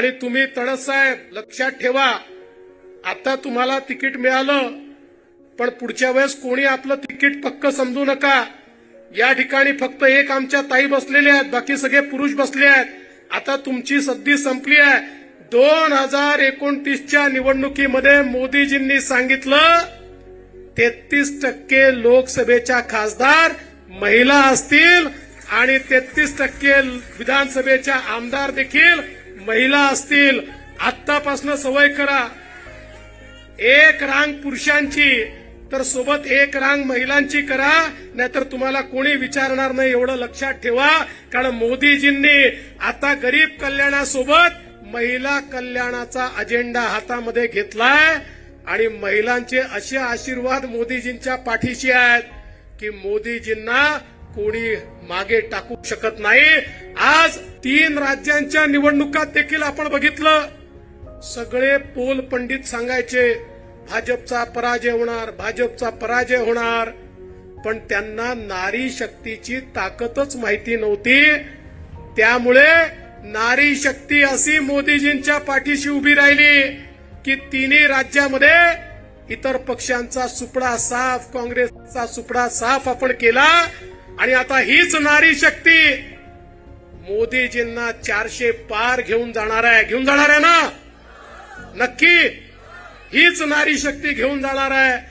आणि तुम्ही तडस लक्षात ठेवा. आता तुम्हाला तिकीट मिळालं पण पुढच्या वेळेस कोणी आपलं तिकीट पक्क समजू नका. या ठिकाणी फक्त एक आमच्या ताई बसलेल्या आहेत बाकी सगळे पुरुष बसले आहेत. आता तुमची सद्दी संपली आहे. दोन हजार एकोणतीसच्या निवडणुकीमध्ये मोदीजींनी सांगितलं तेहतीस टक्के लोकसभेच्या खासदार महिला असतील आणि तेहतीस टक्के विधानसभेच्या आमदार देखील महिला असतील आत्तापासून सवय करा. एक रांग पुरुषांची तर सोबत एक रांग महिलांची करा नाहीतर तुम्हाला कोणी विचारणार नाही एवढं लक्षात ठेवा. कारण मोदीजींनी आता गरीब कल्याणासोबत महिला कल्याणाचा अजेंडा हातामध्ये घेतलाय. आणि महिलांचे असे आशीर्वाद मोदीजींच्या पाठीशी आहेत की मोदीजींना कोणी मागे टाकू शकत नाही. आज तीन राज्यांच्या निवडणुकात देखील आपण बघितलं. सगळे पोल पंडित सांगायचे भाजपचा पराजय होणार भाजपचा पराजय होणार. पण त्यांना नारी शक्तीची ताकदच माहिती नव्हती. त्यामुळे नारी शक्ती अशी मोदीजींच्या पाठीशी उभी राहिली की तिन्ही राज्यामध्ये इतर पक्षांचा सुपडा साफ काँग्रेसचा सुपडा साफ आपण केला. आणि आता हीच नारी शक्ती मोदीजींना चारशे पार घेऊन जाणार आहे. घेऊन जाणार आहे ना? नक्की. हीच नारी शक्ती घेऊन जाणार आहे.